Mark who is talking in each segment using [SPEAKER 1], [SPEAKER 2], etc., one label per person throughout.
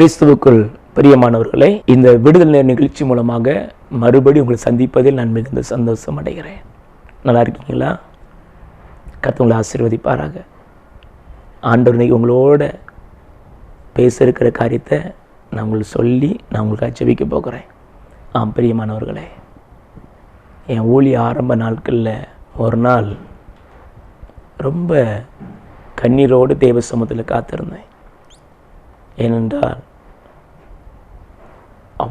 [SPEAKER 1] கிறிஸ்துவுக்குள் பிரியமானவர்களே இந்த விடுதல் நேர் நிகழ்ச்சி மூலமாக மறுபடி உங்களை சந்திப்பதில் நான் மிகுந்த சந்தோஷம் அடைகிறேன். நல்லா இருக்கீங்களா? கத்தவங்களை ஆசீர்வதிப்பாராக. ஆண்டவர் உங்களோட பேச இருக்கிற காரியத்தை நான் உங்களுக்கு சொல்லி நான் உங்களுக்கு அச்சபிக்க போகிறேன். ஆம் பிரியமானவர்களே என் ஊழிய ஆரம்ப நாட்களில் ஒரு நாள் ரொம்ப கண்ணீரோடு தேவ சமூகத்தில் காத்திருந்தேன். ஏனென்றால்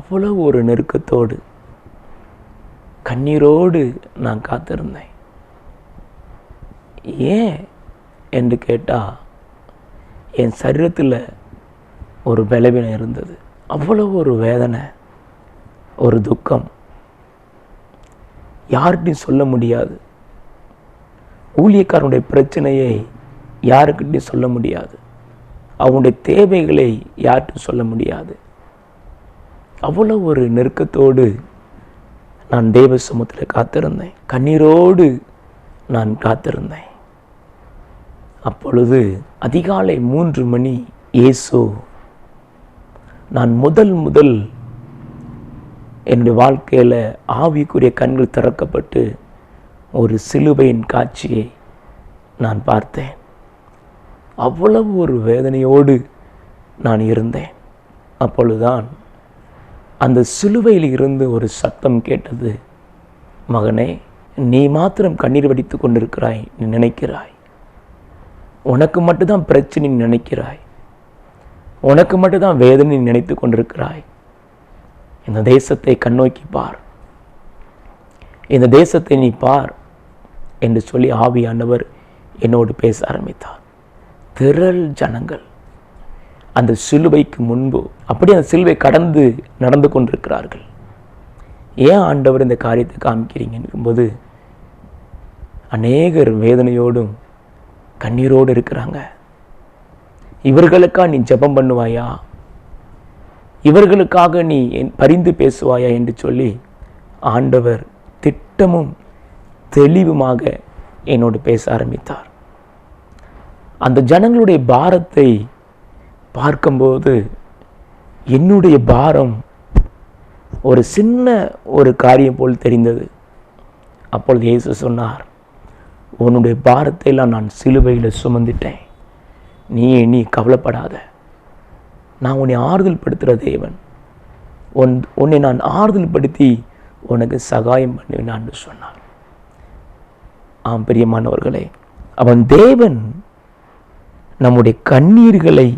[SPEAKER 1] அவ்வளோ ஒரு நெருக்கத்தோடு கண்ணீரோடு நான் காத்திருந்தேன். ஏன் என்று கேட்டால் என் சரீரத்தில் ஒரு பலவீனம் இருந்தது. அவ்வளோ ஒரு வேதனை ஒரு துக்கம். யார்கிட்டையும் சொல்ல முடியாது. ஊழியக்காரனுடைய பிரச்சனையை யாருக்கிட்டையும் சொல்ல முடியாது. அவனுடைய தேவைகளை யார்கிட்டையும் சொல்ல முடியாது. அவ்வளோ ஒரு நெருக்கத்தோடு நான் தேவ சமூகத்தில் காத்திருந்தேன். கண்ணீரோடு நான் காத்திருந்தேன். அப்பொழுது அதிகாலை மூன்று மணி ஏசோ நான் முதல் முதல் என்னுடைய வாழ்க்கையில் ஆவிக்குரிய கண்கள் திறக்கப்பட்டு ஒரு சிலுவையின் காட்சியை நான் பார்த்தேன். அவ்வளவு ஒரு வேதனையோடு நான் இருந்தேன். அப்பொழுதுதான் அந்த சிலுவையில் இருந்து ஒரு சத்தம் கேட்டது. மகனே நீ மாத்திரம் கண்ணீர் வடித்து கொண்டிருக்கிறாய் நீ நினைக்கிறாய். உனக்கு மட்டும்தான் பிரச்சனை நினைக்கிறாய். உனக்கு மட்டும்தான் வேதனை நினைத்து கொண்டிருக்கிறாய். இந்த தேசத்தை கண்ணோக்கி பார். இந்த தேசத்தை நீ பார் என்று சொல்லி ஆவியானவர் என்னோடு பேச ஆரம்பித்தார். திரள் ஜனங்கள். அந்த சிலுவைக்கு முன்பு அப்படி அந்த சிலுவை கடந்து நடந்து கொண்டிருக்கிறார்கள். ஏன் ஆண்டவர் இந்த காரியத்தை காமிக்கிறீங்கன்னும்போது அநேகர் வேதனையோடும் கண்ணீரோடு இருக்கிறாங்க. இவர்களுக்கா நீ ஜெபம் பண்ணுவாயா? இவர்களுக்காக நீ என் பரிந்து பேசுவாயா என்று சொல்லி ஆண்டவர் திட்டமும் தெளிவுமாக என்னோடு பேச ஆரம்பித்தார். அந்த ஜனங்களுடைய பாரத்தை பார்க்கும்போது என்னுடைய பாரம் ஒரு சின்ன ஒரு காரியம் போல் தெரிந்தது. அப்பொழுது இயேசு சொன்னார் உன்னுடைய பாரத்தை எல்லாம் நான் சிலுவையில் சுமந்துட்டேன். நீ நீ கவலைப்படாத. நான் உன்னை ஆறுதல் படுத்துகிற தேவன். உன் உன்னை நான் ஆறுதல் படுத்தி உனக்கு சகாயம் பண்ணுவேன் என்று சொன்னார். ஆம் பிரியமானவர்களே அவன் தேவன் நம்முடைய கண்ணீர்களை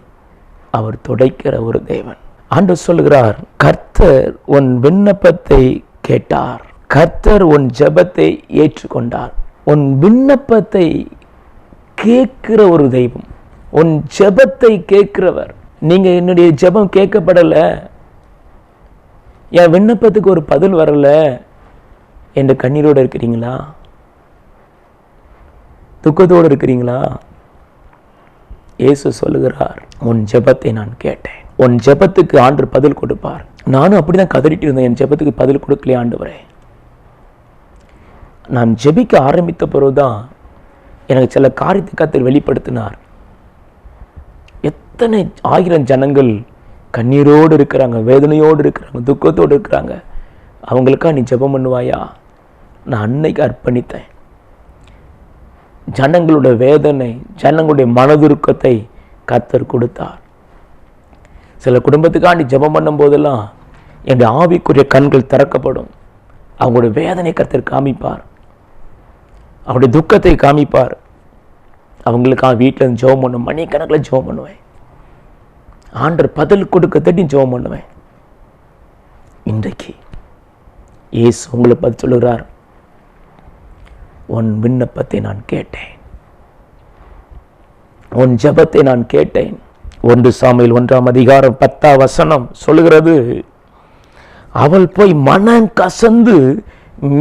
[SPEAKER 1] அவர் துடைக்கிற ஒரு தேவன். ஆண்டு சொல்கிறார் கர்த்தர் உன் விண்ணப்பத்தை கேட்டார். கர்த்தர் உன் ஜெபத்தை ஏற்றுக்கொண்டார். உன் விண்ணப்பத்தை கேட்கிற ஒரு தெய்வம். உன் ஜெபத்தை கேட்கிறவர். நீங்க என்னுடைய ஜெபம் கேட்கப்படல. என் விண்ணப்பத்துக்கு ஒரு பதில் வரல. என்று கண்ணீரோடு இருக்கிறீங்களா? துக்கத்தோடு இருக்கிறீங்களா? இயேசு சொல்லுகிறார் உன் ஜெபத்தை நான் கேட்டேன். உன் ஜெபத்துக்கு ஆண்டு பதில் கொடுப்பார். நானும் அப்படி தான் கதறிட்டு இருந்தேன். என் ஜெபத்துக்கு பதில் கொடுக்கலையே வரேன் நான் ஜெபிக்க ஆரம்பித்த பிறகுதான் எனக்கு சில காரியத்தை கத்தில் வெளிப்படுத்தினார். எத்தனை ஆயிரம் ஜனங்கள் கண்ணீரோடு இருக்கிறாங்க வேதனையோடு இருக்கிறாங்க துக்கத்தோடு இருக்கிறாங்க. அவங்களுக்கா நீ ஜெபம் பண்ணுவாயா? நான் அன்னைக்கு அர்ப்பணித்தேன். ஜனங்களுடைய வேதனை ஜனங்களுடைய மனதுருக்கத்தை கத்தர் கொடுத்தார். சில குடும்பத்துக்காண்டி ஜெபம் பண்ணும் போதெல்லாம் என் ஆவிக்குரிய கண்கள் திறக்கப்படும். அவங்களுடைய வேதனை கத்தர் காமிப்பார். அவருடைய துக்கத்தை காமிப்பார். அவங்களுக்காக வீட்டில் இருந்து ஜெபம் பண்ணும் மணிக்கணக்கில் ஜெபம் பண்ணுவேன். ஆண்டர் பதில் கொடுக்க தட்டி ஜெபம் பண்ணுவேன். இன்றைக்கு இயேசு உங்களை பதில் சொல்லுகிறார். உன் விண்ணப்பத்தை நான் கேட்டேன். உன் ஜெபத்தை நான் கேட்டேன். ஒன்று சாமியில் ஒன்றாம் அதிகாரம் பத்தா வசனம் சொல்லுகிறது அவள் போய் மனம் கசந்து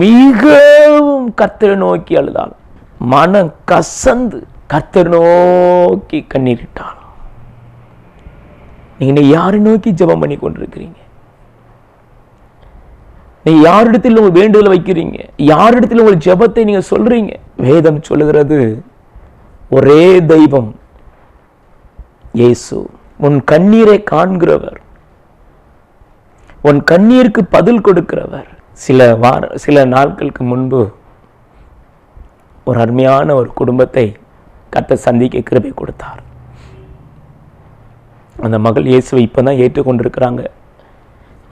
[SPEAKER 1] மிகவும் கர்த்தரை நோக்கி அழுதாள். மனம் கசந்து கர்த்தர் நோக்கி கண்ணீரிட்டாள். நீங்கள் யாரை நோக்கி ஜெபம் பண்ணி கொண்டிருக்கிறீங்க நீ யாரிடத்தில் உங்கள் வேண்டுதலை வைக்கிறீங்க? யாரிடத்தில் உங்கள் ஜெபத்தை நீங்கள் சொல்றீங்க? வேதம் சொல்லுகிறது ஒரே தெய்வம் இயேசு உன் கண்ணீரை காண்கிறவர். உன் கண்ணீருக்கு பதில் கொடுக்கிறவர். சில வார சில நாட்களுக்கு முன்பு ஒரு அருமையான ஒரு குடும்பத்தை கத்த சந்திக்க கிருபை கொடுத்தார். அந்த மகள் இயேசுவை இப்போ தான் ஏற்றுக்கொண்டிருக்கிறாங்க.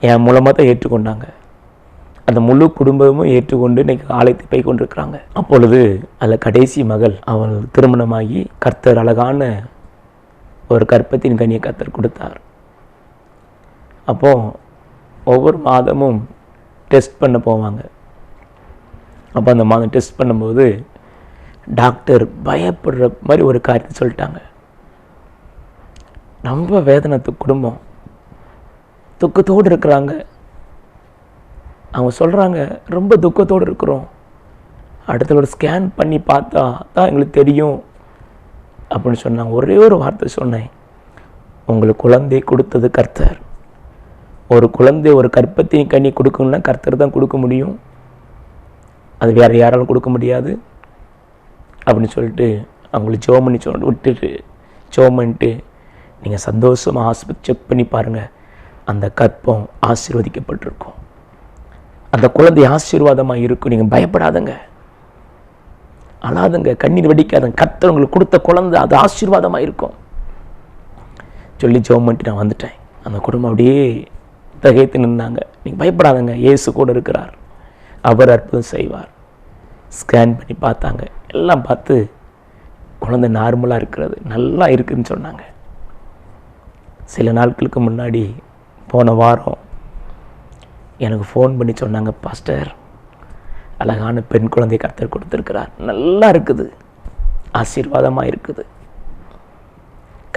[SPEAKER 1] என் மூலமாக தான் ஏற்றுக்கொண்டாங்க. அந்த முழு குடும்பமும் ஏற்றுக்கொண்டு இன்னைக்கு ஆலயத்தை போய் கொண்டிருக்கிறாங்க. அப்பொழுது அதில் கடைசி மகள் அவள் திருமணமாகி கர்த்தர் அழகான ஒரு கற்பத்தின் கனியை கர்த்தர் கொடுத்தார். அப்போ ஒவ்வொரு மாதமும் டெஸ்ட் பண்ண போவாங்க. அப்போ அந்த மாதம் டெஸ்ட் பண்ணும்போது டாக்டர் பயப்படுற மாதிரி ஒரு காரியத்தை சொல்லிட்டாங்க. ரொம்ப வேதனை து- குடும்பம். துக்கத்தோடு இருக்கிறாங்க. அவங்க சொல்கிறாங்க ரொம்ப துக்கத்தோடு இருக்கிறோம். அடுத்த ஒரு ஸ்கேன் பண்ணி பார்த்தா தான் எங்களுக்கு தெரியும். அப்படின்னு சொன்னாங்க. ஒரே ஒரு வார்த்தை சொன்னேன். உங்களுக்கு குழந்தை கொடுத்தது கர்த்தர். ஒரு குழந்தை ஒரு கற்பத்தின் கனி கொடுக்கணும்னா கர்த்தர் தான் கொடுக்க முடியும். அது வேறு யாராலும் கொடுக்க முடியாது. அப்படின்னு சொல்லிட்டு அவங்களுக்கு ஜோம் பண்ணி சொல் விட்டுட்டு ஜோம் பண்ணிட்டு நீங்கள் சந்தோஷமாக ஆஸ்பத்திரி செக் பண்ணி பாருங்கள் அந்த கற்பம் ஆசீர்வதிக்கப்பட்டிருக்கும். அந்த குழந்தை ஆசீர்வாதமாக இருக்கும் நீங்கள் பயப்படாதங்க. அழாதுங்க கண்ணீர் வடிக்காதங்க. கத்தவங்களுக்கு உங்களுக்கு கொடுத்த குழந்தை அது ஆசீர்வாதமாக இருக்கும். சொல்லி ஜெபம் பண்ணிட்டு நான் வந்துட்டேன். அந்த குடும்பம் அப்படியே தகைத்து நின்னாங்க. நீங்கள் பயப்படாதங்க இயேசு கூட இருக்கிறார். அவர் அற்புதம் செய்வார். ஸ்கேன் பண்ணி பார்த்தாங்க. எல்லாம் பார்த்து குழந்தை நார்மலாக இருக்கிறது நல்லா இருக்குதுன்னு சொன்னாங்க. சில நாட்களுக்கு முன்னாடி போன வாரம் எனக்கு ஃபோன் பண்ணி சொன்னாங்க பாஸ்டர் அழகான பெண் குழந்தை கர்த்தர் கொடுத்துருக்கிறார். நல்லா இருக்குது. ஆசீர்வாதமாக இருக்குது.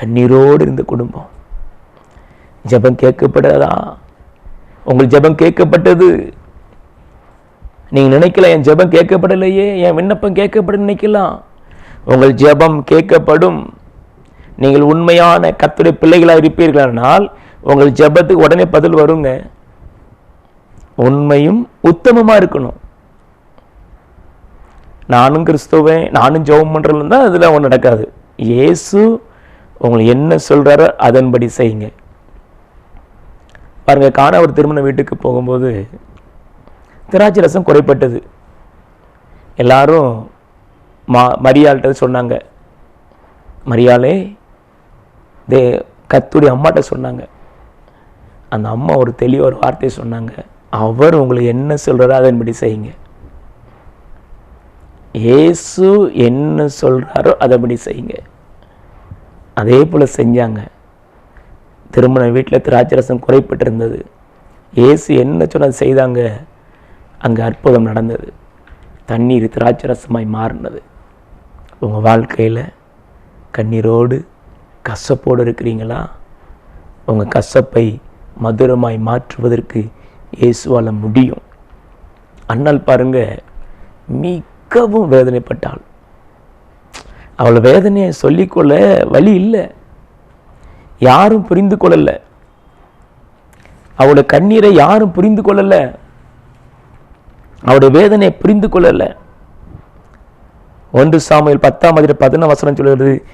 [SPEAKER 1] கண்ணீரோடு இருந்த குடும்பம். ஜெபம் கேட்கப்படாதா உங்கள் ஜெபம் கேட்கப்பட்டது. நீங்கள் நினைக்கல என் ஜெபம் கேட்கப்படலையே? என் விண்ணப்பம் கேட்கப்படும் நினைக்கலாம். உங்கள் ஜெபம் கேட்கப்படும். நீங்கள் உண்மையான கத்துடைய பிள்ளைகளாக இருப்பீர்களானால் உங்கள் ஜெபத்துக்கு உடனே பதில் வருங்க. உண்மையும் உத்தமமாக இருக்கணும். நானும் கிறிஸ்துவேன் நானும் ஜெபம் பண்ணுறதுல தான் அதில் ஒன்றும் நடக்காது. இயேசு உங்களை என்ன சொல்கிறாரோ அதன்படி செய்யுங்க. பாருங்க காண ஒரு திருமண வீட்டுக்கு போகும்போது திராட்சை ரசம் குறைப்பட்டது. எல்லாரும் மா மரியாள்கிட்ட சொன்னாங்க. மரியாளே தே கத்துடைய அம்மாட்ட சொன்னாங்க. அந்த அம்மா ஒரு தெளிவாக ஒரு வார்த்தையை சொன்னாங்க. அவர் உங்களுக்கு என்ன சொல்கிறாரோ அதன்படி செய்யுங்க. இயேசு என்ன சொல்கிறாரோ அதன்படி செய்யுங்க. அதே போல் செஞ்சாங்க. திருமண வீட்டில் திராட்சரசம் குறைப்பட்டிருந்தது. ஏசு என்ன சொன்னது செய்தாங்க? அங்கே அற்புதம் நடந்தது. தண்ணீர் திராட்சரசமாய் மாறினது. உங்கள் வாழ்க்கையில் கண்ணீரோடு கசப்போடு இருக்கிறீங்களா? உங்கள் கசப்பை மதுரமாய் மாற்றுவதற்கு இயேசுவால முடியும். அண்ணால் பாருங்க மிகவும் வேதனைப்பட்டாள். அவள் வேதனையை சொல்லிக்கொள்ள வழி இல்லை. யாரும் புரிந்து கொள்ளல. அவளோட கண்ணீரை யாரும் புரிந்து கொள்ளல. அவருடைய வேதனையை புரிந்து கொள்ளல. ஒன்று சாமியில் பத்தாம் அதில் பதினாம் வசனம் சொல்கிறது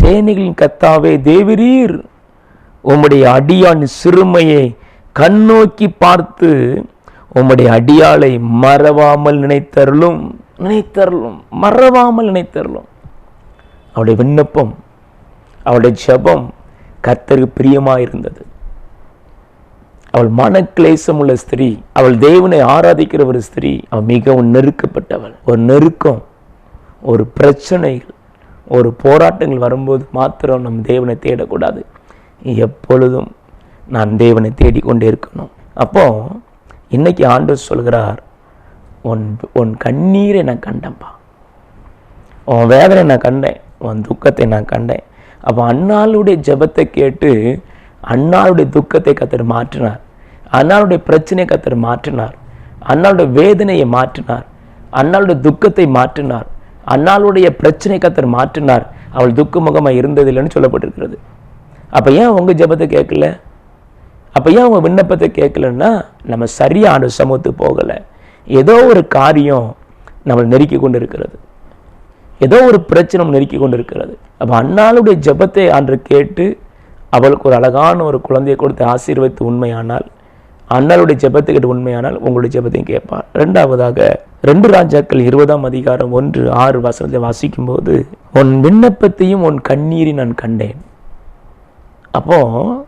[SPEAKER 1] சேனைகளின் கத்தாவே தேவரீர் உம்முடைய அடியான் சிறுமையை கண்ணோக்கி பார்த்து உம்முடைய அடியாளை மறவாமல் நினைத்தருளும் நினைத்தருளும் மறவாமல் நினைத்தருளும். அவருடைய விண்ணப்பம் அவளுடைய ஜெபம் கர்த்தருக்கு பிரியமாக இருந்தது அவள் மனக்லேசம் உள்ள ஸ்திரீ அவள் தேவனை ஆராதிக்கிற ஒரு ஸ்திரீ அவள் மிகவும் நெருக்கப்பட்டவள். ஒரு நெருக்கம் ஒரு பிரச்சனைகள் ஒரு போராட்டங்கள் வரும்போது மாத்திரம் நம் தேவனை தேடக்கூடாது. எப்பொழுதும் நான் தேவனை தேடிக்கொண்டே இருக்கணும். அப்போ இன்னைக்கு ஆண்டவர் சொல்கிறார் உன் உன் கண்ணீரை நான் கண்டேன்ப்பா. உன் வேதனை நான் கண்டேன். உன் துக்கத்தை நான் கண்டேன். அப்போ அண்ணாளுடைய ஜெபத்தை கேட்டு அண்ணாளுடைய துக்கத்தை கத்தர் மாற்றினார். அண்ணாளுடைய பிரச்சனையை கத்தர் மாற்றினார். அண்ணாளுடைய வேதனையை மாற்றினார். அண்ணாளுடைய துக்கத்தை மாற்றினார். அண்ணாளுடைய பிரச்சனை கத்தர் மாற்றினார். அவள் துக்க முகமாக இருந்ததில்லைன்னு சொல்லப்பட்டிருக்கிறது. அப்போ ஏன் உங்கள் ஜெபத்தை கேட்கல? அப்போ ஏன் அவங்க விண்ணப்பத்தை கேட்கலன்னா நம்ம சரியான சமூகத்து போகலை. ஏதோ ஒரு காரியம் நம்மளை நெருக்கி கொண்டு இருக்கிறது ஏதோ ஒரு பிரச்சனை நெருக்கி கொண்டு இருக்கிறது அப்போ அண்ணாளுடைய ஜெபத்தை அன்று கேட்டு அவளுக்கு ஒரு அழகான ஒரு குழந்தையை கொடுத்து ஆசீர்வதித்து உண்மையானால் அண்ணலுடைய ஜெபத்துக்கிட்ட உண்மையானால் உங்களுடைய ஜெபத்தையும் கேட்பார் ரெண்டாவதாக ரெண்டு ராஜாக்கள் இருபதாம் அதிகாரம் ஒன்று ஆறு வசனத்தை வாசிக்கும் போது உன் விண்ணப்பத்தையும் உன் கண்ணீரை நான் கண்டேன். அப்போது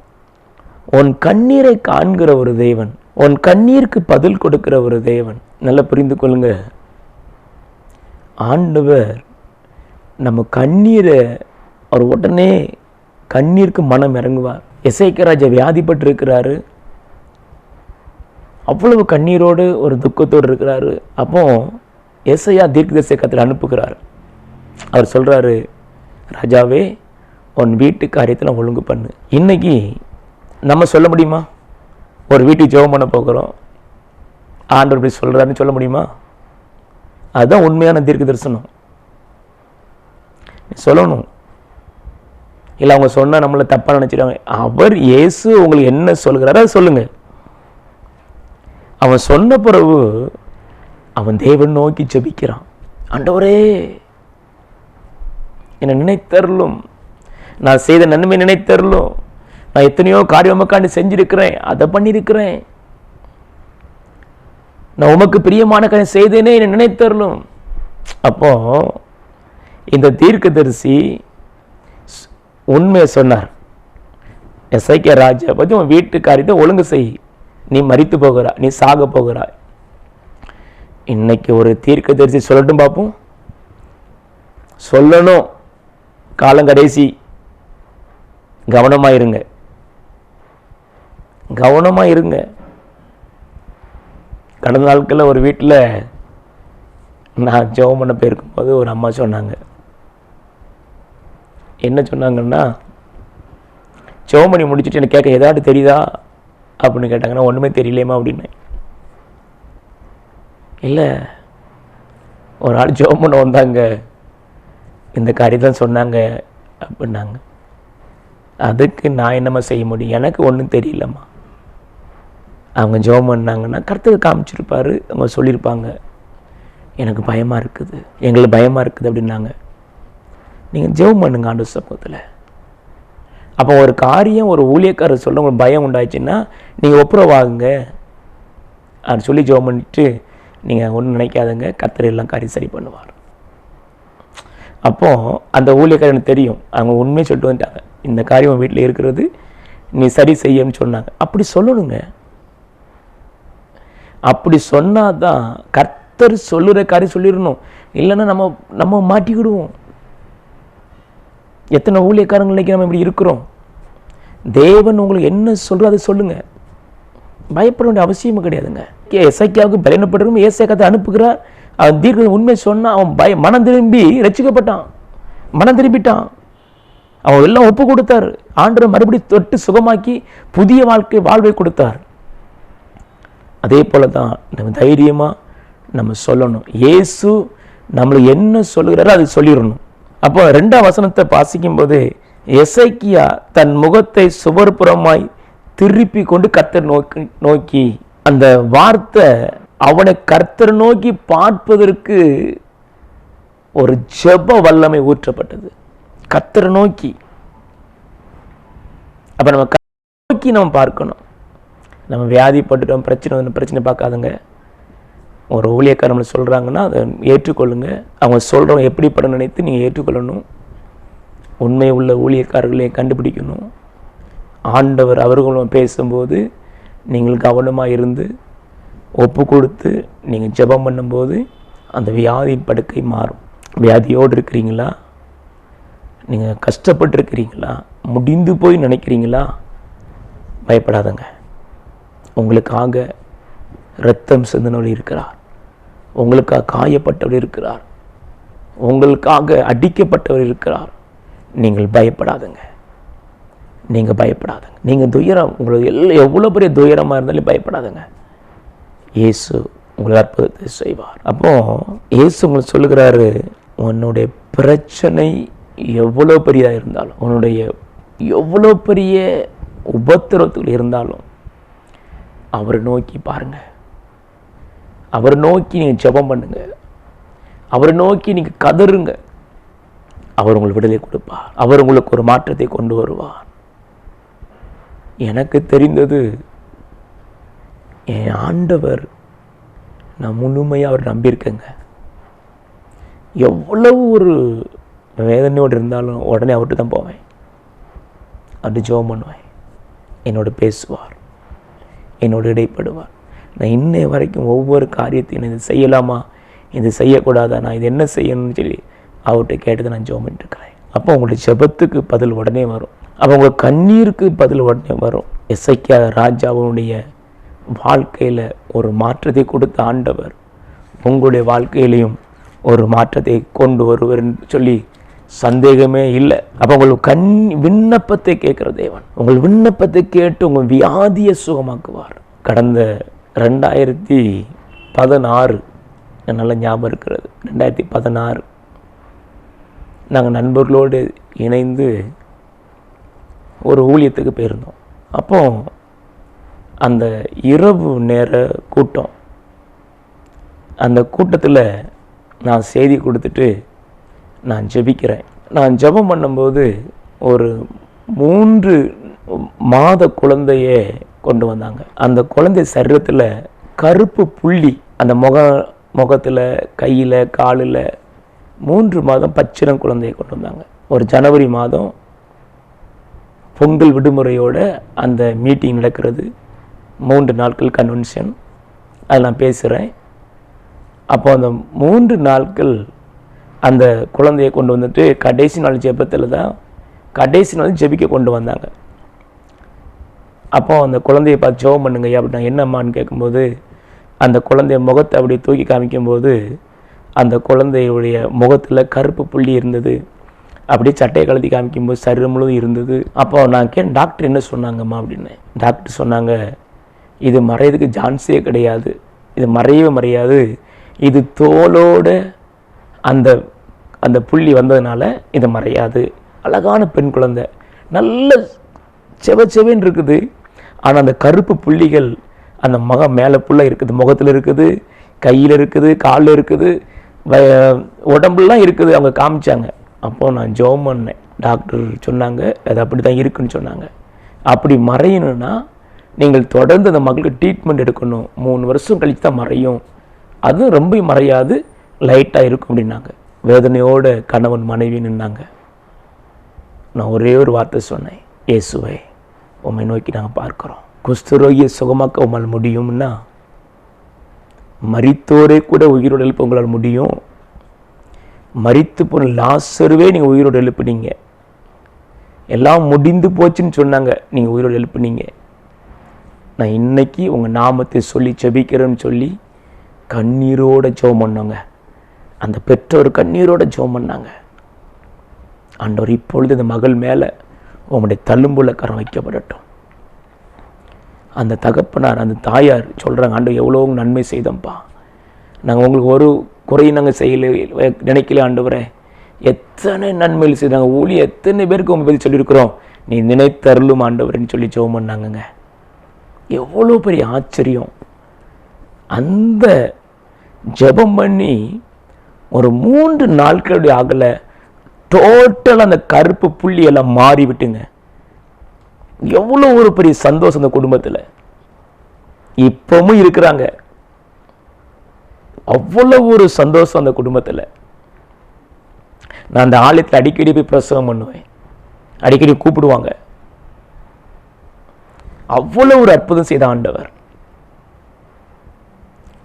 [SPEAKER 1] உன் கண்ணீரை காண்கிற ஒரு தேவன் உன் கண்ணீருக்கு பதில் கொடுக்கிற ஒரு தேவன். நல்லா புரிந்து கொள்ளுங்க. ஆண்டவர் நம்ம கண்ணீரை அவர் உடனே கண்ணீருக்கு மனம் இறங்குவார். எசைக்க ராஜா வியாதிப்பட்டு இருக்கிறாரு அவ்வளவு கண்ணீரோடு ஒரு துக்கத்தோடு இருக்கிறாரு. அப்போ எஸ்ஐயா தீர்க்கதரிசி கத்தில் அனுப்புகிறார். அவர் சொல்கிறாரு ராஜாவே உன் வீட்டு காரியத்தை நான் ஒழுங்கு பண்ணு. இன்னைக்கு நம்ம சொல்ல முடியுமா? ஒரு வீட்டுக்கு ஜெபம் பண்ண போகிறோம். ஆண்டவர் இப்படி சொல்கிறாருன்னு சொல்ல முடியுமா? அதுதான் உண்மையான தீர்க்க தரிசனம் சொல்லணும். இல்லை அவங்க சொன்னால் நம்மளை தப்பாக நினச்சிடுவாங்க அவர் இயேசு உங்களுக்கு என்ன சொல்கிறாரோ அதை சொல்லுங்கள் அவன் சொன்ன பிறகு அவன் தேவன் நோக்கி ஜெபிக்கிறான். ஆண்டவரே என்னை நினைத்தருளும். நான் செய்த நன்மை நினைத்தருளும். நான் எத்தனையோ காரியம் உமக்காண்டி செஞ்சிருக்கிறேன் அதை பண்ணியிருக்கிறேன் நான் உமக்கு பிரியமான காரியம் செய்தேனே என்னை நினைத்தரலும் அப்போ இந்த தீர்க்கதரிசி உண்மையை சொன்னார். எஸ்ஐகே ராஜா பற்றி உன் வீட்டு காரியத்தை ஒழுங்கு செய். நீ மறித்து போகிறா நீ சாக போகிறாய். இன்னைக்கு ஒரு தீர்க்கதரிசி சொல்லட்டும் பார்ப்போம் சொல்லணும். காலம் கடைசி இருங்க கவனமாக இருங்க. கடந்த நாட்களில் ஒரு வீட்டில் நான் ஜெபம் பண்ண போயிருக்கும்போது ஒரு அம்மா சொன்னாங்க. என்ன சொன்னாங்கன்னா ஜெபம் பண்ணி முடிச்சுட்டு எனக்கு கேட்க ஏதாவது தெரியுதா? அப்படின்னு கேட்டாங்கன்னா ஒன்றுமே தெரியலையேம்மா அப்படின்னு. இல்லை ஒரு ஆள் ஜெபம் பண்ண வந்தாங்க. இந்த காரியத்தான் சொன்னாங்க அப்படின்னாங்க. அதுக்கு நான் என்னம்மா செய்ய முடியும்? எனக்கு ஒன்றும் தெரியலம்மா. அவங்க ஜெபம் பண்ணாங்கன்னா கருத்துக்கு காமிச்சிருப்பாரு. அவங்க சொல்லியிருப்பாங்க எனக்கு பயமாக இருக்குது. எங்களுக்கு பயமாக இருக்குது அப்படின்னாங்க. நீங்கள் ஜெபம் பண்ணுங்க ஆண்டு சமூகத்தில். அப்போ ஒரு காரியம் ஒரு ஊழியக்காரர் சொல்ல உங்களுக்கு பயம் உண்டாச்சுன்னா நீங்கள் ஒப்புரவாகுங்க அப்படின்னு சொல்லி ஜெபம் பண்ணிட்டு நீங்கள் ஒன்றும் நினைக்காதங்க. கர்த்தர் எல்லாம் காரியம் சரி பண்ணுவார். அப்போது அந்த ஊழியக்காரர் எனக்கு தெரியும். அவங்க உண்மையை சொல்லிட்டு வந்துட்டாங்க. இந்த காரியம் வீட்டில் இருக்கிறது நீ சரி செய்யன்னு சொன்னாங்க. அப்படி சொல்லணுங்க. அப்படி சொன்னாதான் கர்த்தர் சொல்லுற காரியம் சொல்லிடணும். இல்லைன்னா நம்ம நம்ம மாட்டிக்கிடுவோம். எத்தனை ஊழியக்காரங்க இன்னைக்கு நம்ம இப்படி இருக்கிறோம்? தேவன் உங்களுக்கு என்ன சொல்கிறோம் அதை சொல்லுங்கள் பயப்பட வேண்டிய அவசியமும் கிடையாதுங்க. எசைக்காவுக்கு பலனப்பட்டிருக்கும் ஏசைக்காத்தை அனுப்புகிறார். அவன் தீர்க்க உண்மை சொன்னால் அவன் பய மனம் திரும்பி ரசிக்கப்பட்டான் மனம் திரும்பிட்டான். அவன் எல்லாம் ஒப்பு கொடுத்தார். ஆண்டரை மறுபடியும் தொட்டு சுகமாக்கி புதிய வாழ்க்கை வாழ்வை கொடுத்தார். அதே போல தான் நம்ம தைரியமாக நம்ம சொல்லணும். இயேசு நம்மளுக்கு என்ன சொல்லுகிறாரோ அது சொல்லிடணும். அப்போ ரெண்டாம் வசனத்தை வாசிக்கும்போது எசைக்கியா தன் முகத்தை சுவர்புறமாய் திருப்பி கொண்டு கர்த்தர் நோக்கி நோக்கி அந்த வார்த்தை அவனை கர்த்தர் நோக்கி பார்ப்பதற்கு ஒரு ஜெப வல்லமை ஊற்றப்பட்டது. கர்த்தர் நோக்கி. அப்ப நம்ம நோக்கி நம்ம பார்க்கணும். நம்ம வியாதிப்பட்டுட்டோம் பிரச்சனை வந்து பிரச்சனை பார்க்காதுங்க. ஒரு ஊழியக்காரர் நம்மளை சொல்கிறாங்கன்னா அதை ஏற்றுக்கொள்ளுங்க. அவங்க சொல்கிறவங்க எப்படிப்பட நினைத்து நீங்கள் ஏற்றுக்கொள்ளணும். உண்மை உள்ள ஊழியக்காரர்களை கண்டுபிடிக்கணும். ஆண்டவர் அவர்களும் பேசும்போது நீங்கள் கவனமாக இருந்து ஒப்பு கொடுத்து நீங்கள் ஜெபம் பண்ணும்போது அந்த வியாதியின் படுக்கை மாறும். வியாதியோடு இருக்கிறீங்களா? நீங்கள் கஷ்டப்பட்டுருக்கிறீங்களா? முடிந்து போய் நினைக்கிறீங்களா? பயப்படாதங்க. உங்களுக்காக இரத்தம் சிந்தனோடு இருக்கிறார். உங்களுக்காக காயப்பட்டவர் இருக்கிறார். உங்களுக்காக அடிக்கப்பட்டவர் இருக்கிறார். நீங்கள் பயப்படாதுங்க. நீங்கள் பயப்படாதுங்க. நீங்கள் துயரம் உங்களுக்கு எல்லாம் எவ்வளோ பெரிய துயரமாக இருந்தாலும் பயப்படாதுங்க. இயேசு உங்களுக்கு அற்புதத்தை செய்வார். அப்போ இயேசு உங்களுக்கு சொல்லுகிறாரு உன்னுடைய பிரச்சனை எவ்வளோ பெரியதாக இருந்தாலும் உன்னுடைய எவ்வளோ பெரிய உபத்திரவத்தில் இருந்தாலும் அவரை நோக்கி பாருங்க. அவரை நோக்கி நீங்கள் ஜெபம் பண்ணுங்க. அவரை நோக்கி நீங்கள் கதறுங்க. அவர் உங்களுக்கு விடுதலை கொடுப்பார். அவர் உங்களுக்கு ஒரு மாற்றத்தை கொண்டு வருவார். எனக்கு தெரிந்தது என் ஆண்டவர் நான் முழுமையாக அவர் நம்பியிருக்கேங்க. எவ்வளவு ஒரு வேதனையோடு இருந்தாலும் உடனே அவர்கிட்ட தான் போவேன். அப்படி ஜெபம் பண்ணுவேன். என்னோட பேசுவார். என்னோட இடைப்படுவார். நான் இன்னை வரைக்கும் ஒவ்வொரு காரியத்தையும் இது செய்யலாமா? இது செய்யக்கூடாதா? நான் இது என்ன செய்யணும்னு சொல்லி அவர்கிட்ட கேட்டதை நான் ஜெபம் பண்ணிட்டு இருக்கிறேன் அப்போ உங்களுடைய ஜெபத்துக்கு பதில் உடனே வரும். அப்போ உங்கள் கண்ணீருக்கு பதில் உடனே வரும். எஸ்ஐக்கியா ராஜாவுடைய வாழ்க்கையில் ஒரு மாற்றத்தை கொடுத்த ஆண்டவர் உங்களுடைய வாழ்க்கையிலையும் ஒரு மாற்றத்தை கொண்டு வருவர்னு சொல்லி சந்தேகமே இல்லை. அப்போ உங்கள் கண் விண்ணப்பத்தை கேட்குற தேவன். உங்கள் விண்ணப்பத்தை கேட்டு உங்கள் வியாதியை சுகமாக்குவார். கடந்த ரெண்டாயிரத்தி பதினாறு நல்ல ஞாபகம் இருக்கிறது. ரெண்டாயிரத்தி பதினாறு. நாங்கள் நண்பர்களோடு இணைந்து ஒரு ஊழியத்துக்கு போயிருந்தோம். அப்போ அந்த இரவு நேர கூட்டம் அந்த கூட்டத்தில் நான் செய்தி கொடுத்துட்டு நான் ஜெபிக்கிறேன். நான் ஜெபம் பண்ணும்போது ஒரு மூன்று மாத குழந்தைய கொண்டு வந்தாங்க. அந்த குழந்தை சரீரத்தில் கருப்பு புள்ளி அந்த முக முகத்தில் கையில் காலில் மூன்று மாதம் பச்சிரம் குழந்தையை கொண்டு வந்தாங்க. ஒரு ஜனவரி மாதம் பொங்கல் விடுமுறையோட அந்த மீட்டிங் நடக்கிறது. மூன்று நாட்கள் கன்வென்ஷன். அதில் நான் பேசுகிறேன் அப்போ அந்த மூன்று நாட்கள் அந்த குழந்தையை கொண்டு வந்துட்டு கடைசி நாள் ஜெபத்தில் தான் கடைசி நாள் ஜெபிக்க கொண்டு வந்தாங்க. அப்போ அந்த குழந்தையை பார்த்து ஜெபம் பண்ணுங்க அப்படின்னா என்னம்மான்னு கேட்கும்போது அந்த குழந்தைய முகத்தை அப்படி தூக்கி காமிக்கும்போது அந்த குழந்தையுடைய முகத்தில் கருப்பு புள்ளி இருந்தது. அப்படியே சட்டையை கழுதி காமிக்கும்போது சருமலும் இருந்தது. அப்போ நான் கே டாக்டர் என்ன சொன்னாங்கம்மா? அப்படின்னு டாக்டர் சொன்னாங்க இது மறையதுக்கு ஜான்ஸே கிடையாது. இது மறையவே மறையாது. இது தோலோட அந்த அந்த புள்ளி வந்ததுனால இது மறையாது. அழகான பெண் குழந்தை. நல்ல செவ செவன்னு இருக்குது. ஆனால் அந்த கருப்பு புள்ளிகள் அந்த முகம் மேலே புள்ள இருக்குது. முகத்தில் இருக்குது கையில் இருக்குது காலில் இருக்குது உடம்புலாம் இருக்குது. அவங்க காமிச்சாங்க. அப்போது நான் ஜெபம் பண்ணேன். டாக்டர் சொன்னாங்க அது அப்படி தான் இருக்குன்னு சொன்னாங்க. அப்படி மறையணும்னா நீங்கள் தொடர்ந்து அந்த மகளுக்கு ட்ரீட்மெண்ட் எடுக்கணும். மூணு வருஷம் கழித்து தான் மறையும். அதுவும் ரொம்ப மறையாது. லைட்டாக இருக்கும் அப்படின்னாங்க. வேதனையோட கணவன் மனைவி நின்னாங்க. நான் ஒரே ஒரு வார்த்தை சொன்னேன். இயேசுவை உம்மை நோக்கி நாங்கள் பார்க்குறோம். குஸ்துரோகியை சுகமாக்க உம்மால் முடியும்னா மறித்தோரே கூட உயிரோடு எழுப்ப உங்களால் முடியும். மறித்து போன லாசருவே நீங்கள் உயிரோடு எழுப்புனீங்க. எல்லாம் முடிந்து போச்சுன்னு சொன்னாங்க. நீங்கள் உயிரோடு எழுப்புனீங்க. நான் இன்னைக்கு உங்கள் நாமத்தை சொல்லி ஜெபிக்கிறேன்னு சொல்லி கண்ணீரோட ஜோம் பண்ணோங்க. அந்த பெற்றோர் கண்ணீரோட ஜெபம் பண்ணாங்க. ஆண்டவர் இப்பொழுது இந்த மகள் மேலே உங்களுடைய தள்ளும்புல கரம் வைக்கப்படட்டும். அந்த தகப்பனார் அந்த தாயார் சொல்கிறாங்க ஆண்டு எவ்வளோ நன்மை செய்தோம்ப்பா நாங்கள் உங்களுக்கு ஒரு குறையும் நாங்கள் செய்யல நினைக்கல ஆண்டவரே. எத்தனை நன்மைகள் செய்தாங்க. ஊழி எத்தனை பேருக்கு உங்கள் பதில் சொல்லியிருக்கிறோம். நீ நினைத்தருளும் ஆண்டவரேன்னு சொல்லி ஜோம் பண்ணாங்கங்க. எவ்வளோ பெரிய ஆச்சரியம். அந்த ஜெபம் பண்ணி ஒரு மூன்று நாட்களுடைய அகல டோட்டல் அந்த கருப்பு புள்ளி எல்லாம் மாறி விட்டுங்க எவ்வளோ ஒரு பெரிய சந்தோஷம் அந்த குடும்பத்தில். இப்பவும் இருக்கிறாங்க. அவ்வளோ ஒரு சந்தோஷம் அந்த குடும்பத்தில். நான் அந்த ஆலயத்தில் அடிக்கடி போய் பிரசவம் பண்ணுவேன். அடிக்கடி கூப்பிடுவாங்க. அவ்வளோ ஒரு அற்புதம் செய்த ஆண்டவர்.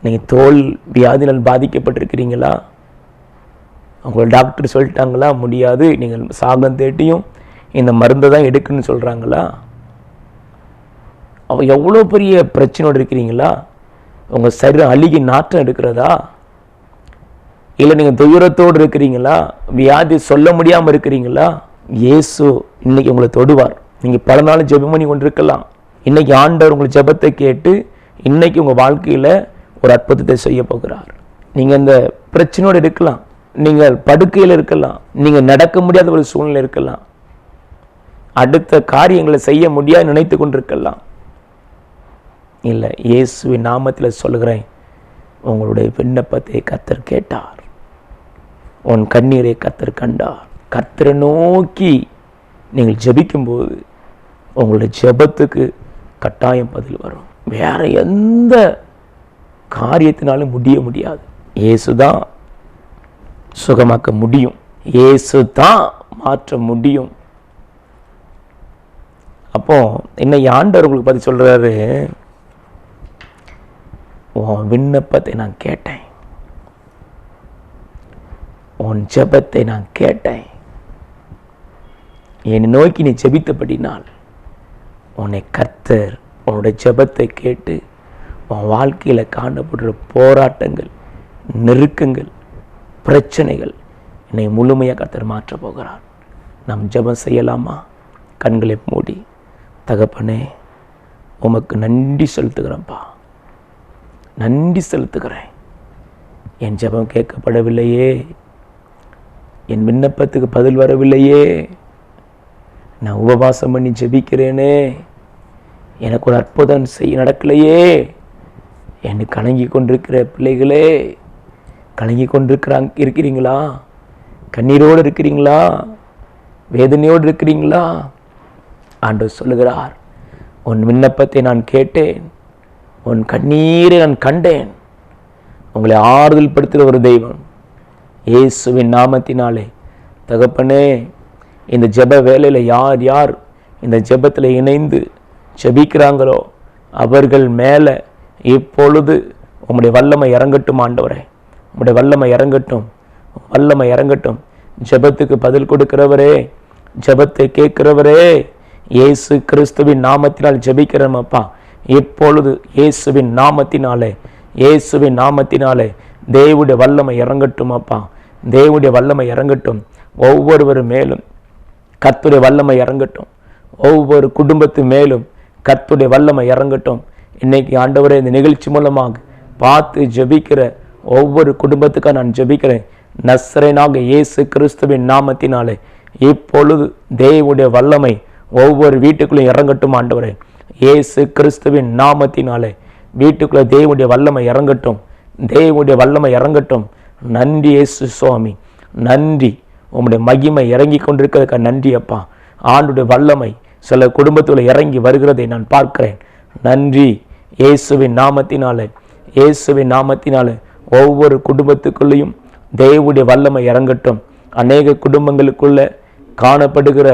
[SPEAKER 1] நீங்கள் தோல் வியாதினால் பாதிக்கப்பட்டிருக்கிறீங்களா? உங்களை டாக்டர் சொல்லிட்டாங்களா? முடியாது. நீங்கள் சாகம் தேட்டியும் இந்த மருந்தை தான் எடுக்குன்னு சொல்கிறாங்களா அவள் எவ்வளோ பெரிய பிரச்சனையோடு இருக்கிறீங்களா? உங்கள் சரீரம் அழுகி நாற்றம் எடுக்கிறதா? இல்லை நீங்கள் துயரத்தோடு இருக்கிறீங்களா? வியாதி சொல்ல முடியாமல் இருக்கிறீங்களா? இயேசு இன்னைக்கு உங்களை தொடுவார். நீங்கள் பல நாள் ஜெபம் பண்ணி கொண்டிருக்கலாம். இன்னைக்கு ஆண்டவர் உங்களை ஜெபத்தை கேட்டு இன்னைக்கு உங்கள் வாழ்க்கையில் ஒரு அற்புதத்தை செய்ய போகிறார். நீங்கள் இந்த பிரச்சனையோடு இருக்கலாம். நீங்கள் படுக்கையில் இருக்கலாம். நீங்கள் நடக்க முடியாத ஒரு சூழ்நிலை இருக்கலாம். அடுத்த காரியங்களை செய்ய முடியாது நினைத்து கொண்டிருக்கலாம். இல்லை இயேசுவின் நாமத்தில் சொல்கிறேன் உங்களுடைய விண்ணப்பத்தை கத்தர் கேட்டார். உன் கண்ணீரை கத்தர் கண்டார். கத்தரை நோக்கி நீங்கள் ஜெபிக்கும்போது உங்களுடைய ஜெபத்துக்கு கட்டாயம் பதில் வரும். வேற எந்த காரியத்தினாலும் முடிய முடியாது. இயேசு தான் சுகமாக்க முடியும். இயேசு தான் மாற்ற முடியும். அப்போ இன்னைக்கு ஆண்டவர் உங்களுக்கு பற்றி சொல்றாரு? உன் விண்ணப்பத்தை நான் கேட்டேன். உன் ஜெபத்தை நான் கேட்டேன். என்னை நோக்கி நீ ஜெபித்தபடினால் உன்னை கர்த்தர் உன்னுடைய ஜெபத்தை கேட்டு உன் வாழ்க்கையில் காணப்படுற போராட்டங்கள் நெருக்கங்கள் பிரச்சனைகள் என்னை முழுமையாக கத்தர் மாற்றப் போகிறார். நாம் ஜெபம் செய்யலாமா? கண்களை மூடி தகப்பனே உமக்கு நன்றி செலுத்துகிறேன்ப்பா நன்றி செலுத்துகிறேன். என் ஜெபம் கேட்கப்படவில்லையே. என் விண்ணப்பத்துக்கு பதில் வரவில்லையே. நான் உபவாசம் பண்ணி ஜெபிக்கிறேனே. எனக்கு ஒரு அற்புதம் செய்ய நடக்கலையே. என்று கலங்கி கொண்டிருக்கிற பிள்ளைகளே கலங்கி கொண்டிருக்கிறாங்க இருக்கிறீங்களா? கண்ணீரோடு இருக்கிறீங்களா? வேதனையோடு இருக்கிறீங்களா? ஆண்டவர் சொல்லுகிறார் உன் விண்ணப்பத்தை நான் கேட்டேன் உன் கண்ணீரை நான் கண்டேன். உங்களை ஆறுதல் படுத்துகிற ஒரு தெய்வம். இயேசுவின் நாமத்தினாலே தகப்பனே இந்த ஜெப வேலையில் யார் யார் இந்த ஜெபத்தில் இணைந்து ஜெபிக்கிறாங்களோ அவர்கள் மேலே இப்பொழுது உங்களுடைய வல்லமை இறங்கட்டும் ஆண்டவரே. உங்களுடைய வல்லமை இறங்கட்டும். வல்லமை இறங்கட்டும். ஜெபத்துக்கு பதில் கொடுக்கிறவரே ஜெபத்தை கேட்கிறவரே இயேசு கிறிஸ்துவின் நாமத்தினால் ஜெபிக்கிறோம் அப்பா. இப்பொழுது இயேசுவின் நாமத்தினாலே இயேசுவின் நாமத்தினாலே தேவுடைய வல்லமை இறங்கட்டும் அப்பா. தேவனுடைய வல்லமை இறங்கட்டும். ஒவ்வொருவர் மேலும் கத்துடைய வல்லமை இறங்கட்டும். ஒவ்வொரு குடும்பத்து மேலும் கத்துடைய வல்லமை இறங்கட்டும். இன்னைக்கு ஆண்டவரே இந்த நிகழ்ச்சி மூலமாக பார்த்து ஜெபிக்கிற ஒவ்வொரு குடும்பத்துக்காக நான் ஜெபிக்கிறேன். நஸ்ரனாக இயேசு கிறிஸ்துவின் நாமத்தினாலே. இப்பொழுது தேவனுடைய வல்லமை ஒவ்வொரு வீட்டுக்குள்ளும் இறங்கட்டும் ஆண்டவரே. இயேசு கிறிஸ்துவின் நாமத்தினாலே. வீட்டுக்குள்ளே தேவனுடைய வல்லமை இறங்கட்டும். தேவனுடைய வல்லமை இறங்கட்டும். நன்றி இயேசு சுவாமி. நன்றி. உங்களுடைய மகிமை இறங்கி கொண்டிருக்கிறதுக்கு நன்றி அப்பா. ஆண்டுடைய வல்லமை சில குடும்பத்தில் இறங்கி வருகிறதை நான் பார்க்கிறேன். நன்றி இயேசுவின் நாமத்தினாலே. இயேசுவின் நாமத்தினாலே. ஒவ்வொரு குடும்பத்துக்குள்ளேயும் தேவனுடைய வல்லமை இறங்கட்டும். அநேக குடும்பங்களுக்குள்ள காணப்படுகிற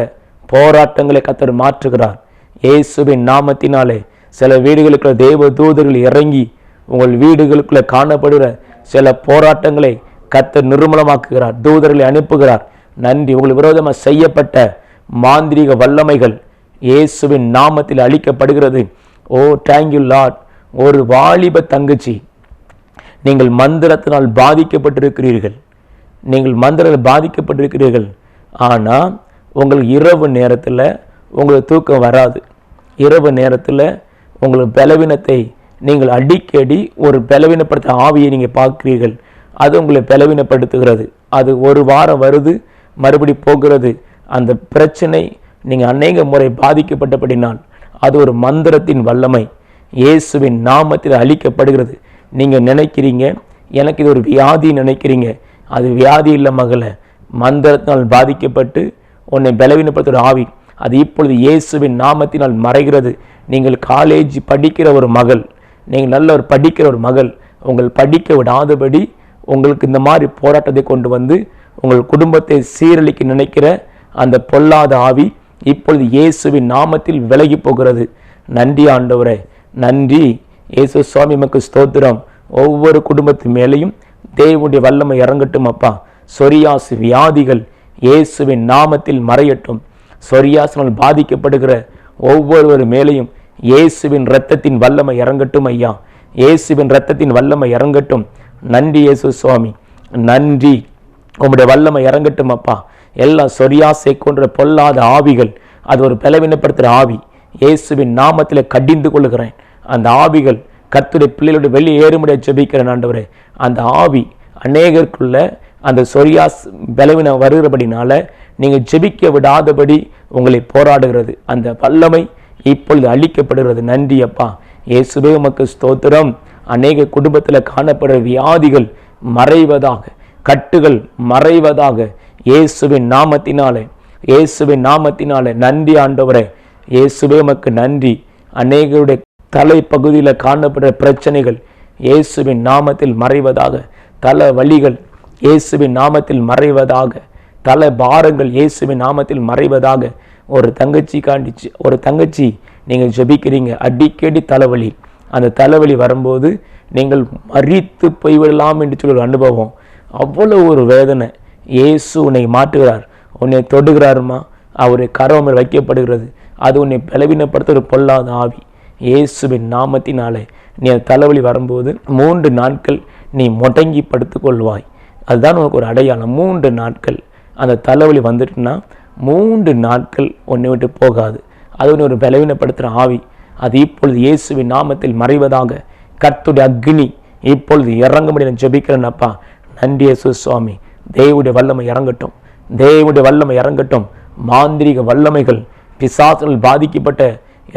[SPEAKER 1] போராட்டங்களை கத்தர் மாற்றுகிறார். இயேசுவின் நாமத்தினாலே சில வீடுகளுக்குள்ள தெய்வ தூதர்கள் இறங்கி உங்கள் வீடுகளுக்குள்ள காணப்படுகிற சில போராட்டங்களை கத்தர் நிர்மூலமாக்குகிறார் தூதர்களை அனுப்புகிறார். நன்றி. உங்கள் விரோதமாக செய்யப்பட்ட மாந்திரீக வல்லமைகள் இயேசுவின் நாமத்தில் அளிக்கப்படுகிறது ஓ தேங்க்யூ லாட் ஒரு வாலிப தங்கச்சி நீங்கள் மந்திரத்தினால் பாதிக்கப்பட்டிருக்கிறீர்கள். நீங்கள் மந்திரத்தில் பாதிக்கப்பட்டிருக்கிறீர்கள். ஆனால் உங்களுக்கு இரவு நேரத்தில் உங்களுக்கு தூக்கம் வராது. இரவு நேரத்தில் உங்களுக்கு பலவீனத்தை நீங்கள் அடிக்கடி ஒரு பலவீனப்படுத்த ஆவியை நீங்கள் பார்க்கிறீர்கள். அது உங்களை பலவீனப்படுத்துகிறது. அது ஒரு வாரம் வருது மறுபடி போகிறது. அந்த பிரச்சனை நீங்கள் அநேக முறை பாதிக்கப்பட்டபடினால் அது ஒரு மந்திரத்தின் வல்லமை. இயேசுவின் நாமத்தில் அளிக்கப்படுகிறது நீங்கள் நினைக்கிறீங்க எனக்கு இது ஒரு வியாதி நினைக்கிறீங்க. அது வியாதி இல்லை மகளை. மந்திரத்தினால் பாதிக்கப்பட்டு உன்னை பலவீனப்படுத்துகிற ஆவி. அது இப்பொழுது இயேசுவின் நாமத்தினால் மறைகிறது. நீங்கள் காலேஜ் படிக்கிற ஒரு மகள் நீங்கள் நல்ல ஒரு படிக்கிற ஒரு மகள் உங்கள் படிக்க விடாதபடி உங்களுக்கு இந்த மாதிரி போராட்டத்தை கொண்டு வந்து உங்கள் குடும்பத்தை சீரழிக்க நினைக்கிற அந்த பொல்லாத ஆவி இப்பொழுது இயேசுவின் நாமத்தில் விலகி போகிறது. நன்றி ஆண்டவரே. நன்றி. இயேசு சுவாமி மக்கு ஸ்தோத்திரம். ஒவ்வொரு குடும்பத்து மேலேயும் தேவனுடைய வல்லமை இறங்கட்டும் அப்பா. சொரியாசு வியாதிகள் இயேசுவின் நாமத்தில் மறையட்டும். சொரியாசனால் பாதிக்கப்படுகிற ஒவ்வொருவர் மேலேயும் இயேசுவின் இரத்தத்தின் வல்லமை இறங்கட்டும் ஐயா. இயேசுவின் இரத்தத்தின் வல்லமை இறங்கட்டும். நன்றி இயேசு சுவாமி. நன்றி. உங்களுடைய வல்லமை இறங்கட்டும் அப்பா. எல்லா சொரியாசை கொன்ற பொல்லாத ஆவிகள் அது ஒரு பலவீனப்படுத்துகிற ஆவி இயேசுவின் நாமத்தில் கடிந்து கொள்கிறேன் அந்த ஆவிகள் கத்துடைய பிள்ளைகளுடைய வெளியே ஏறுமுடைய ஜெபிக்கிற ஆண்டவரே. அந்த ஆவி அநேகருக்குள்ள அந்த சொரியாஸ் பலவீனம் வருகிறபடினால நீங்கள் ஜெபிக்க விடாதபடி உங்களை போராடுகிறது. அந்த வல்லமை இப்பொழுது அழிக்கப்படுகிறது. நன்றி அப்பா. இயேசுவே உமக்கு ஸ்தோத்திரம். அநேக குடும்பத்தில் காணப்படுற வியாதிகள் மறைவதாக கட்டுகள் மறைவதாக இயேசுவின் நாமத்தினாலே இயேசுவின் நாமத்தினாலே நன்றி ஆண்டவரே. இயேசுவே உமக்கு நன்றி. அநேகருடைய தலைப்பகுதியில் காணப்படுற பிரச்சனைகள் இயேசுவின் நாமத்தில் மறைவதாக தல வழிகள் இயேசுவின் நாமத்தில் மறைவதாக தல பாரங்கள் இயேசுவின் நாமத்தில் மறைவதாக ஒரு தங்கச்சி காண்டிச்சு ஒரு தங்கச்சி நீங்கள் ஜபிக்கிறீங்க. அடிக்கடி தலைவலி அந்த தலைவலி வரும்போது நீங்கள் மறித்து போய்விடலாம் என்று சொல்லி ஒரு அனுபவம். அவ்வளோ ஒரு வேதனை. இயேசு உன்னை மாற்றுகிறார். உன்னை தொடுகிறாருமா? அவருடைய கரவமில் வைக்கப்படுகிறது. அது உன்னை பலவீனப்படுத்த ஒரு பொல்லாத ஆவி. இயேசுவின் நாமத்தினாலே நீ அந்த தலைவலி வரும்போது மூன்று நாட்கள் நீ முடங்கி படுத்துக்கொள்வாய். அதுதான் உனக்கு ஒரு அடையாளம். மூன்று நாட்கள் அந்த தலைவலி வந்துட்டுனா மூன்று நாட்கள் ஒன்று விட்டு போகாது. அது ஒன்று ஒரு பலவீனப்படுத்துகிற ஆவி. அது இப்பொழுது இயேசுவின் நாமத்தில் மறைவதாக கர்த்துடைய அக்னி இப்பொழுது இறங்க முடியும் ஜெபிக்கிறேன்னப்பா நன்றி இயேசு சுவாமி. தேவனுடைய வல்லமை இறங்கட்டும். தேவுடைய வல்லமை இறங்கட்டும். மாந்திரிக வல்லமைகள் பிசாசுகள் பாதிக்கப்பட்ட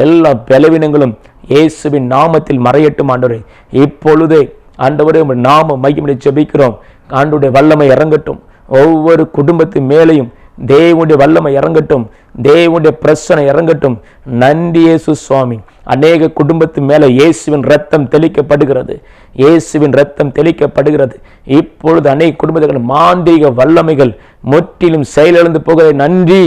[SPEAKER 1] எல்லா பலவீனங்களும் இயேசுவின் நாமத்தில் மறையட்டும் ஆண்டவரே. இப்பொழுதே ஆண்டவரே நாம மையமிட செபிக்கிறோம் ஆண்டுடைய வல்லமை இறங்கட்டும். ஒவ்வொரு குடும்பத்து மேலையும் தேவனுடைய வல்லமை இறங்கட்டும். தேவனுடைய பிரச்சனை இறங்கட்டும். நன்றி இயேசு சுவாமி. அநேக குடும்பத்து மேலே இயேசுவின் ரத்தம் தெளிக்கப்படுகிறது. இயேசுவின் ரத்தம் தெளிக்கப்படுகிறது. இப்பொழுது அநேக குடும்பத்துகள் மாந்திரிக வல்லமைகள் முற்றிலும் செயலிழந்து போகிற நன்றி.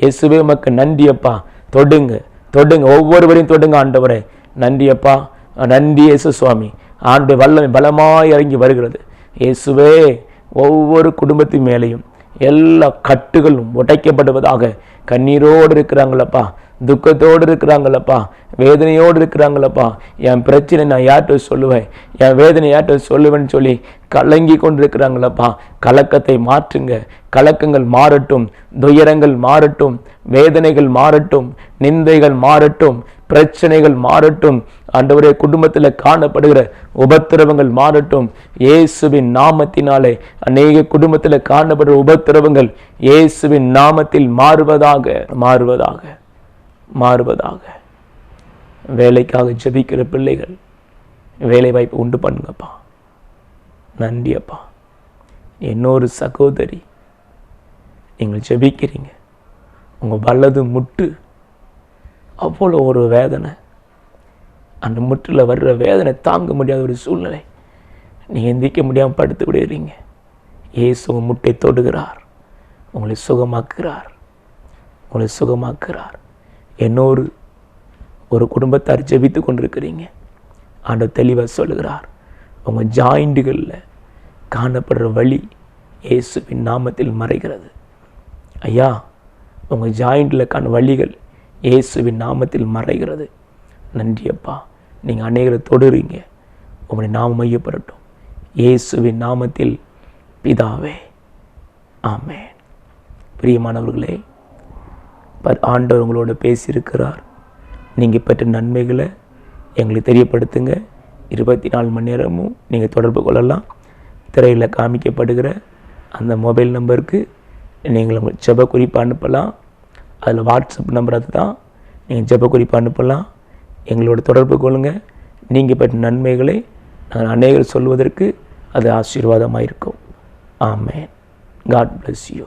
[SPEAKER 1] இயேசுவே உமக்கு நன்றி அப்பா தொடுங்க. தொடுங்க ஒவ்வொருவரையும் தொடுங்க ஆண்டவரே. நன்றி அப்பா. நன்றி இயேசு சுவாமி. ஆண்டுடைய வல்லமை பலமாய் இறங்கி வருகிறது. இயேசுவே ஒவ்வொரு குடும்பத்தின் மேலேயும் எல்லா கட்டுகளும் உடைக்கப்படுவதாக கண்ணீரோடு இருக்கிறாங்களப்பா. துக்கத்தோடு இருக்கிறாங்களப்பா. வேதனையோடு இருக்கிறாங்களப்பா. என் பிரச்சனை நான் யார்கிட்ட சொல்லுவேன்? என் வேதனை யார்கிட்ட சொல்லுவேன்னு சொல்லி கலங்கி கொண்டு இருக்கிறாங்களப்பா கலக்கத்தை மாற்றுங்க. கலக்கங்கள் மாறட்டும் துயரங்கள் மாறட்டும் வேதனைகள் மாறட்டும் நிந்தைகள் மாறட்டும் பிரச்சனைகள் மாறட்டும். ஆண்டவரே குடும்பத்தில் காணப்படுகிற உபத்திரவங்கள் மாறட்டும். இயேசுவின் நாமத்தினாலே அநேக குடும்பத்தில் காணப்படுகிற உபத்திரவங்கள் இயேசுவின் நாமத்தில் மாறுவதாக மாறுவதாக மாறுவதாக. வேலைக்காக ஜெபிக்கிற பிள்ளைகள் வேலை வாய்ப்பு உண்டு பண்ணுங்கப்பா. நன்றி அப்பா இன்னொரு சகோதரி நீங்கள் ஜெபிக்கிறீங்க. உங்கள் வலது முட்டு அவ்வளோ ஒரு வேதனை. அந்த முற்றில் வர்ற வேதனை தாங்க முடியாத ஒரு சூழ்நிலை. நீங்கள் எந்திரிக்க முடியாமல் படுத்து விடுறீங்க. இயேசு உங்கள் முட்டை தொடுகிறார். உங்களை சுகமாக்குகிறார். உங்களை சுகமாக்குகிறார். இன்னொரு ஒரு குடும்பத்தார் ஜெபித்து கொண்டிருக்கிறீங்க. ஆண்ட தெளிவாக சொல்லுகிறார். உங்கள் ஜாயிண்டுகளில் காணப்படுற வழி இயேசுவின் நாமத்தில் மறைகிறது. ஐயா உங்கள் ஜாயிண்டில் காண வழிகள் இயேசுவின் நாமத்தில் மறைகிறது. நன்றி அப்பா. நீங்கள் அநேகரை தொடுறீங்க. உங்களுடைய நாமம் மையப்படட்டும். இயேசுவின் நாமத்தில் பிதாவே. ஆமென். பிரியமானவர்களே ஆண்டவர் உங்களோட பேசியிருக்கிறார். நீங்கள் பெற்ற நன்மைகளை எங்களுக்கு தெரியப்படுத்துங்க. இருபத்தி நாலு மணி நேரமும் நீங்கள் தொடர்பு கொள்ளலாம். திரையில் காமிக்கப்படுகிற அந்த மொபைல் நம்பருக்கு நீங்கள் உங்கள் ஜெப குறிப்பு அனுப்பலாம். அதில் வாட்ஸ்அப் நம்பர் அதுதான். நீங்கள் ஜெப குறிப்பு அனுப்பலாம். எங்களோட தொடர்பு கொள்ளுங்கள் நீங்கள் பெற்ற நன்மைகளை நான் அநேகர் சொல்வதற்கு அது ஆசீர்வாதமாக இருக்கும் ஆமேன். God bless you